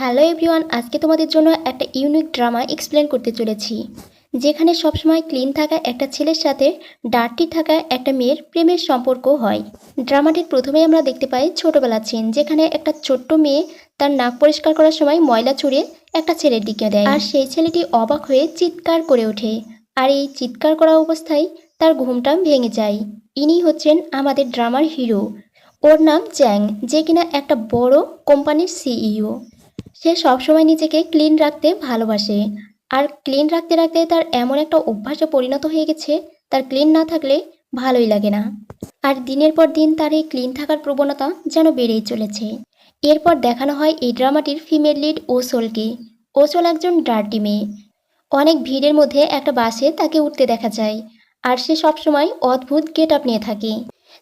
Hello everyone, আজকে তোমাদের জন্য একটা ইউনিক ড্রামা এক্সপ্লেন করতে চলেছি। যেখানে সবসময় ক্লিন থাকা একটা ছেলের সাথে ডার্টি থাকা একটা মেয়ের প্রেমের সম্পর্ক হয়। ড্রামাটির প্রথমে আমরা দেখতে পাই ছোটবেলার সিন যেখানে একটা ছোট্ট মেয়ে তার নাক পরিষ্কার করার সময় ময়লা ছুঁড়ে একটা ছেলের দিকে দেয়। আর সেই ছেলেটি অবাক হয়ে চিৎকার করে ওঠে। আর এই চিৎকার করা অবস্থায় তার ঘুমটা ভেঙে যায়। ইনি হচ্ছেন আমাদের ড্রামার হিরো। ওর নাম চ্যাং, যে কিনা একটা বড় কোম্পানির সিইও সে সবসময় নিজেকে ক্লিন রাখতে ভালোবাসে। আর ক্লিন রাখতে রাখতে তার এমন একটা অভ্যাসে পরিণত হয়ে গেছে, তার ক্লিন না থাকলে ভালোই লাগে না। আর দিনের পর দিন তার এই ক্লিন থাকার প্রবণতা যেন বেড়েই চলেছে। এরপর দেখানো হয় এই ড্রামাটির ফিমেল লিড ওসোলকে। ওসোল একজন ডার্টি মেয়ে। অনেক ভিড়ের মধ্যে একটা বাসে তাকে উঠতে দেখা যায়। আর সে সবসময় অদ্ভুত গেট আপ নিয়ে থাকে।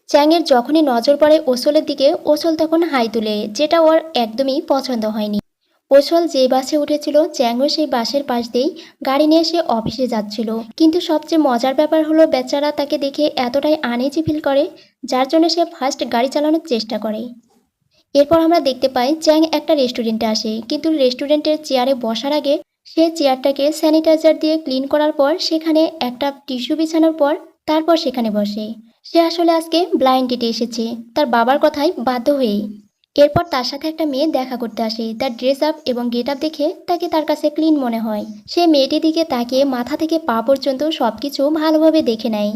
চ্যাংয়ের যখনই নজর পড়ে ওসলের দিকে, ওসল তখন হাই তুলে, যেটা ওর একদমই পছন্দ হয়নি। ওসল যে বাসে উঠেছিল চ্যাংও সেই বাসের পাশ দিয়েই গাড়ি নিয়ে সে অফিসে যাচ্ছিল। কিন্তু সবচেয়ে মজার ব্যাপার হলো, বেচারা তাকে দেখে এতটাই আনইজি ফিল করে, যার জন্য সে ফার্স্ট গাড়ি চালানোর চেষ্টা করে। এরপর আমরা দেখতে পাই, চ্যাং একটা রেস্টুরেন্টে আসে। কিন্তু রেস্টুরেন্টের চেয়ারে বসার আগে সে চেয়ারটাকে স্যানিটাইজার দিয়ে ক্লিন করার পর সেখানে একটা টিস্যু বিছানোর পর তারপর সেখানে বসে। সে আসলে আজকে ব্লাইন্ড ডেটে এসেছে। তার বাবার কথায় বাধ্য হয়ে এরপর তার সাথে একটা মেয়ে দেখা করতে আসে। তার ড্রেস আপ এবং গেট আপ দেখে তাকে তার কাছে ক্লিন মনে হয়। সে মেয়েটির দিকে তাকিয়ে মাথা থেকে পা পর্যন্ত সব কিছু ভালোভাবে দেখে নেয়।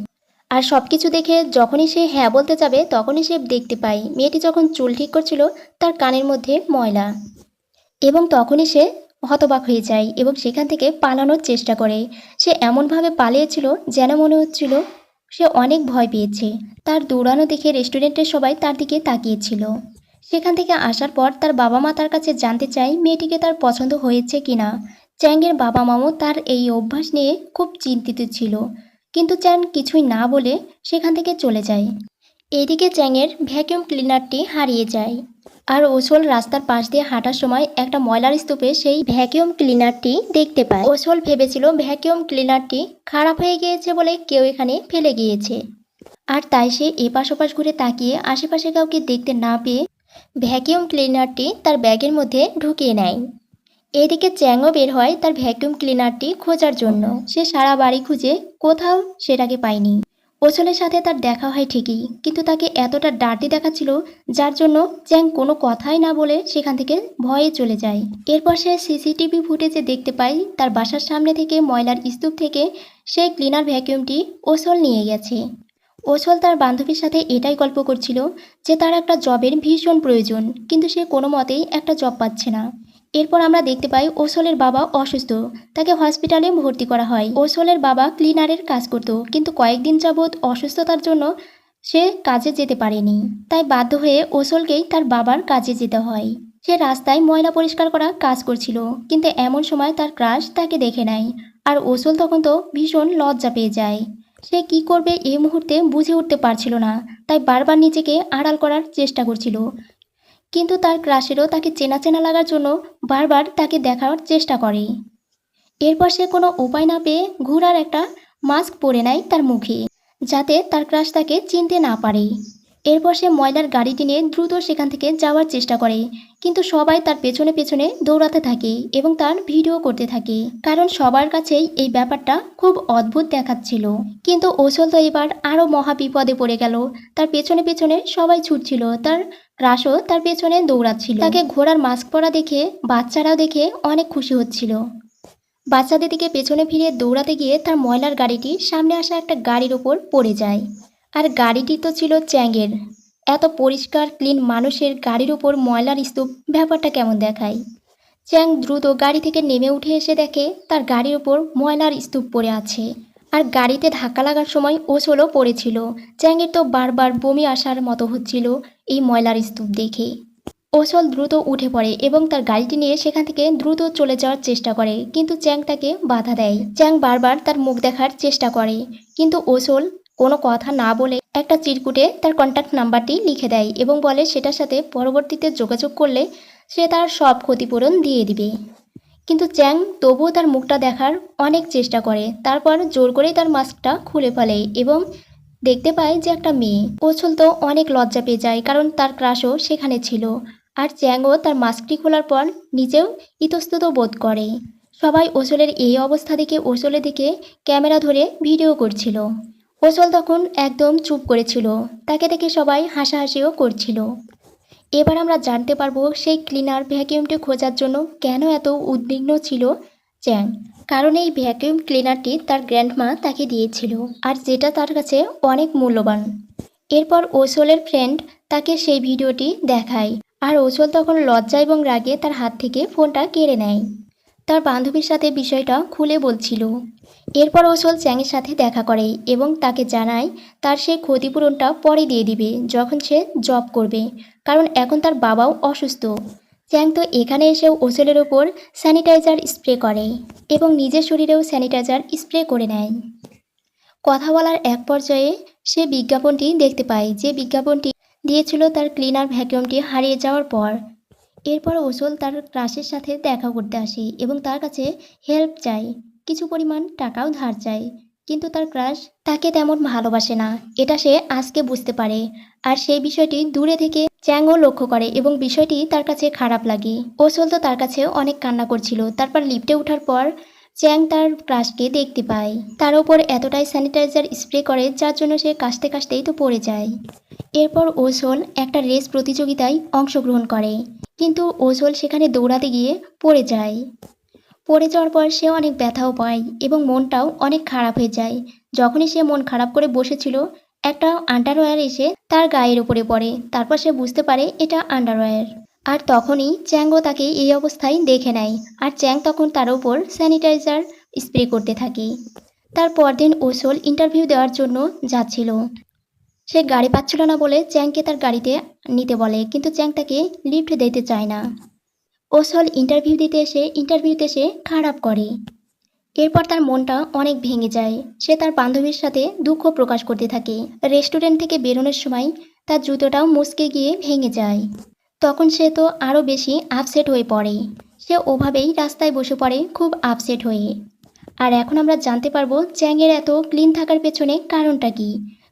আর সব কিছু দেখে যখনই সে হ্যাঁ বলতে যাবে, তখনই সে দেখতে পায় মেয়েটি যখন চুল ঠিক করছিল তার কানের মধ্যে ময়লা। এবং তখনই সে হতবাক হয়ে যায় এবং সেখান থেকে পালানোর চেষ্টা করে। সে এমনভাবে পালিয়েছিল যেন মনে হচ্ছিল সে অনেক ভয় পেয়েছে। তার দৌড়ানো দেখে রেস্টুরেন্টের সবাই তার দিকে তাকিয়েছিল। সেখান থেকে আসার পর তার বাবা মা তার কাছে জানতে চায় মেয়েটিকে তার পছন্দ হয়েছে কিনা। চ্যাংয়ের বাবা মামও তার এই অভ্যাস নিয়ে খুব চিন্তিত ছিল। কিন্তু চ্যাং কিছুই না বলে সেখান থেকে চলে যায়। এদিকে চ্যাংয়ের ভ্যাকিউম ক্লিনারটি হারিয়ে যায়। আর ওসল রাস্তার পাশ দিয়ে হাঁটার সময় একটা ময়লার স্তূপে সেই ভ্যাকিউম ক্লিনারটি দেখতে পায়। ওসল ভেবেছিল ভ্যাকিউম ক্লিনারটি খারাপ হয়ে গিয়েছে বলে কেউ এখানে ফেলে গিয়েছে। আর তাই সে এপাশ ওপাশ ঘুরে তাকিয়ে আশেপাশে কাউকে দেখতে না পেয়ে ভ্যাকিউম ক্লিনারটি তার ব্যাগের মধ্যে ঢুকিয়ে নেয়। এদিকে চ্যাংও বের হয় তার ভ্যাকিউম ক্লিনারটি খোঁজার জন্য। সে সারা বাড়ি খুঁজে কোথাও সেটাকে পায়নি। ওসলের সাথে তার দেখা হয় ঠিকই, কিন্তু তাকে এতটা ডার্টি দেখাচ্ছিল, যার জন্য চ্যাং কোনো কথাই না বলে সেখান থেকে ভয়ে চলে যায়। এরপর সে সিসিটিভি ফুটেজে দেখতে পায় তার বাসার সামনে থেকে ময়লার স্তূপ থেকে সেই ক্লিনার ভ্যাকিউমটি ওসল নিয়ে গেছে। ওসল তার বান্ধবীর সাথে এটাই গল্প করছিল যে তার একটা জবের ভীষণ প্রয়োজন, কিন্তু সে কোনো মতেই একটা জব পাচ্ছে না। এরপর আমরা দেখতে পাই ওসলের বাবা অসুস্থ, তাকে হসপিটালে ভর্তি করা হয়। ওসলের বাবা ক্লিনারের কাজ করত, কিন্তু কয়েকদিন যাবৎ অসুস্থতার জন্য সে কাজে যেতে পারেনি। তাই বাধ্য হয়ে ওসলকেই তার বাবার কাজে যেতে হয়। সে রাস্তায় ময়লা পরিষ্কার করা কাজ করছিল, কিন্তু এমন সময় তার ক্রাশ তাকে দেখে নেয়, আর ওসল তখন তো ভীষণ লজ্জা পেয়ে যায়। সে কি করবে এই মুহূর্তে বুঝে উঠতে পারছিল না, তাই বারবার নিজেকে আড়াল করার চেষ্টা করছিল। কিন্তু তার ক্রাশেরও তাকে চেনা চেনা লাগার জন্য বারবার তাকে দেখার চেষ্টা করে। এরপর সে কোনো উপায় না পেয়ে ঘোড়ার একটা মাস্ক পরে নেয় তার মুখে, যাতে তার ক্রাশ তাকে চিনতে না পারে। এরপর সে ময়লার গাড়িটি নিয়ে দ্রুত সেখান থেকে যাওয়ার চেষ্টা করে। কিন্তু সবাই তার পেছনে পেছনে দৌড়াতে থাকে এবং তার ভিডিও করতে থাকে। কারণ সবার কাছেই এই ব্যাপারটা খুব অদ্ভুত দেখাচ্ছিল। কিন্তু ওসল তো এবার আরও মহা বিপদে পড়ে গেল। তার পেছনে পেছনে সবাই ছুটছিল। তার ক্রাশও তার পেছনে দৌড়াচ্ছিল। তাকে ঘোড়ার মাস্ক পরা দেখে বাচ্চারাও দেখে অনেক খুশি হচ্ছিল। বাচ্চাদের দিকে পেছনে ফিরে দৌড়াতে গিয়ে তার ময়লার গাড়িটি সামনে আসা একটা গাড়ির ওপর পড়ে যায়। আর গাড়িটি তো ছিল চ্যাংয়ের এত পরিষ্কার, ক্লিন মানুষের গাড়ির ওপর ময়লার স্তূপ, ব্যাপারটা কেমন দেখায়? চ্যাং দ্রুত গাড়ি থেকে নেমে উঠে এসে দেখে তার গাড়ির ওপর ময়লার স্তূপ পড়ে আছে। আর গাড়িতে ধাক্কা লাগার সময় ওসলও পড়েছিল। চ্যাংয়ের তো বারবার বমি আসার মতো হচ্ছিল এই ময়লার স্তূপ দেখে। ওসল দ্রুত উঠে পড়ে এবং তার গাড়িটি নিয়ে সেখান থেকে দ্রুত চলে যাওয়ার চেষ্টা করে, কিন্তু চ্যাং তাকে বাধা দেয়। চ্যাং বারবার তার মুখ দেখার চেষ্টা করে, কিন্তু ওসল কোনো কথা না বলে একটা চিরকুটে তার কন্ট্যাক্ট নাম্বারটি লিখে দেয় এবং বলে সেটার সাথে পরবর্তীতে যোগাযোগ করলে সে তার সব ক্ষতিপূরণ দিয়ে দিবে। কিন্তু চ্যাং তবুও তার মুখটা দেখার অনেক চেষ্টা করে। তারপর জোর করেই তার মাস্কটা খুলে ফেলে এবং দেখতে পায় যে একটা মেয়ে। ওছল তো অনেক লজ্জা পেয়ে যায়, কারণ তার ক্রাশও সেখানে ছিল। আর চ্যাংও তার মাস্কটি খোলার পর নিজেও ইতস্তত বোধ করে। সবাই ওসলের এই অবস্থা দেখে ওসলের দিকে ক্যামেরা ধরে ভিডিও করছিল। ওসল তখন একদম চুপ করেছিল। তাকে দেখে সবাই হাসাহাসিও করছিল। এবার আমরা জানতে পারব সেই ক্লিনার ভ্যাকিউমটি খোঁজার জন্য কেন এত উদ্বিগ্ন ছিল চ্যাং। কারণ এই ভ্যাকিউম ক্লিনারটি তার গ্র্যান্ডমা তাকে দিয়েছিল, আর যেটা তার কাছে অনেক মূল্যবান। এরপর ওসলের ফ্রেন্ড তাকে সেই ভিডিওটি দেখায়, আর ওসল তখন লজ্জা এবং রাগে তার হাত থেকে ফোনটা কেড়ে নেয়। তার বান্ধবীর সাথে বিষয়টা খুলে বলছিল। এরপর ওসল চ্যাংয়ের সাথে দেখা করে এবং তাকে জানায়, তার সেই ক্ষতিপূরণটা পরে দিয়ে দিবে যখন সে জব করবে, কারণ এখন তার বাবাও অসুস্থ। চ্যাং তো এখানে এসে ওসলের ওপর স্যানিটাইজার স্প্রে করে এবং নিজের শরীরেও স্যানিটাইজার স্প্রে করে নেয়। কথা বলার এক পর্যায়ে সে বিজ্ঞাপনটি দেখতে পায় যে বিজ্ঞাপনটি দিয়েছিল তার ক্লিনার ভ্যাকিউমটি হারিয়ে যাওয়ার পর। এরপর ওসল তার ক্রাশের সাথে দেখা করতে আসে এবং তার কাছে হেল্প চায়। কিছু পরিমাণ টাকাও ধার চায়। কিন্তু তার ক্রাশ তাকে তেমন ভালোবাসে না। এটা সে আজকে বুঝতে পারে। আর সেই বিষয়টি দূরে থেকে চ্যাংও লক্ষ্য করে এবং বিষয়টি তার কাছে খারাপ লাগে। ওসল তো তার কাছে অনেক কান্না করছিল। তারপর লিফটে ওঠার পর চ্যাং তার ক্রাশকে দেখতে পায়। তার ওপর এতটাই স্যানিটাইজার স্প্রে করে, যার জন্য সে কাশতে কাশতেই তো পড়ে যায়। এরপর ওসল একটা রেস প্রতিযোগিতায় অংশগ্রহণ করে। কিন্তু ওসল সেখানে দৌড়াতে গিয়ে পড়ে যায়। পড়ে যাওয়ার পর সে অনেক ব্যথাও পায় এবং মনটাও অনেক খারাপ হয়ে যায়। যখনই সে মন খারাপ করে বসেছিল, একটা আন্ডারওয়্যার এসে তার গায়ের উপরে পড়ে। তারপর সে বুঝতে পারে এটা আন্ডারওয়্যার। আর তখনই চ্যাংও তাকে এই অবস্থায় দেখে নেয় আর চ্যাং তখন তার উপর স্যানিটাইজার স্প্রে করতে থাকে। তার পরদিন ওসল ইন্টারভিউ দেওয়ার জন্য যাচ্ছিল। সে গাড়ি পাচ্ছিল না বলে চ্যাংকে তার গাড়িতে নিতে বলে, কিন্তু চ্যাং তাকে লিফট দিতে চায় না। ওসল ইন্টারভিউ দিতে এসে, ইন্টারভিউতে সে খারাপ করে। এরপর তার মনটা অনেক ভেঙে যায়। সে তার বান্ধবীর সাথে দুঃখ প্রকাশ করতে থাকে। রেস্টুরেন্ট থেকে বেরোনোর সময় তার জুতোটাও মুচকে গিয়ে ভেঙে যায়। তখন সে তো আরও বেশি আপসেট হয়ে পড়ে সে ওভাবেই রাস্তায় বসে পড়ে খুব আপসেট হয়ে। আর এখন আমরা জানতে পারব চ্যাংয়ের এত ক্লিন থাকার পেছনে কারণটা কি।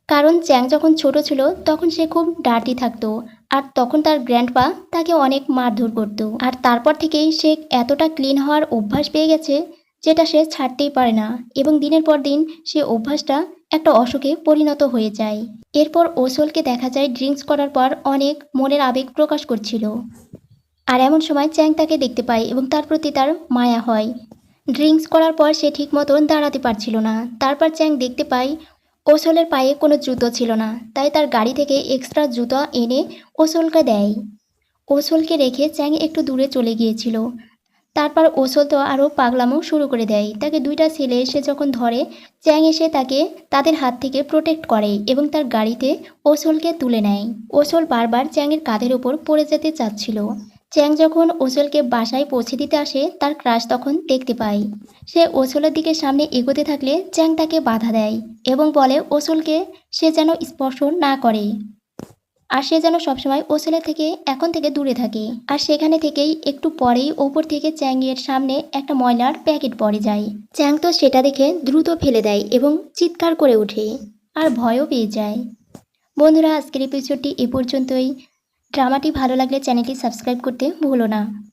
কারণ চ্যাং যখন ছোট ছিল, তখন সে খুব ডার্টি থাকতো। আর তখন তার গ্র্যান্ডপা তাকে অনেক মারধর করতো। আর তারপর থেকেই সে এতটা ক্লিন হওয়ার অভ্যাস পেয়ে গেছে, যেটা সে ছাড়তেই পারে না। এবং দিনের পর দিন সে অভ্যাসটা একটা অসুখে পরিণত হয়ে যায়। এরপর ওসলকে দেখা যায় ড্রিঙ্কস করার পর অনেক মনের আবেগ প্রকাশ করছিল। আর এমন সময় চ্যাং তাকে দেখতে পায় এবং তার প্রতি তার মায়া হয়। ড্রিঙ্কস করার পর সে ঠিক মতন দাঁড়াতে পারছিল না। তারপর চ্যাং দেখতে পায় ওসলের পায়ে কোনো জুতো ছিল না, তাই তার গাড়ি থেকে এক্সট্রা জুতো এনে ওসলকে দেয়। ওসলকে রেখে চ্যাং একটু দূরে চলে গিয়েছিল। তারপর ওসল তো আরও পাগলামো শুরু করে দেয়। তাকে দুইটা ছেলে এসে যখন ধরে, চ্যাং এসে তাকে তাদের হাত থেকে প্রোটেক্ট করে এবং তার গাড়িতে ওসলকে তুলে নেয়। ওসল বারবার চ্যাংয়ের কাঁধের ওপর পড়ে যেতে চাচ্ছিল। চ্যাং যখন ওসলকে বাসায় পৌঁছে দিতে আসে, তার ক্রাশ তখন দেখতে পায়। সে ওসলের দিকে সামনে এগোতে থাকলে চ্যাং তাকে বাধা দেয় এবং বলে, ওসলকে সে যেন স্পর্শ না করে। আর সে যেন সবসময় ওসেলের থেকে এখন থেকে দূরে থাকে। আর সেখানে থেকেই একটু পরেই ওপর থেকে চ্যাংয়ের সামনে একটা ময়লার প্যাকেট পড়ে যায়। চ্যাং তো সেটা দেখে দ্রুত ফেলে দেয় এবং চিৎকার করে ওঠে আর ভয়ও পেয়ে যায়। বন্ধুরা, আজকের এপিসোডটি এ পর্যন্তই। ড্রামাটি ভালো লাগলে চ্যানেলটি সাবস্ক্রাইব করতে ভুলো না।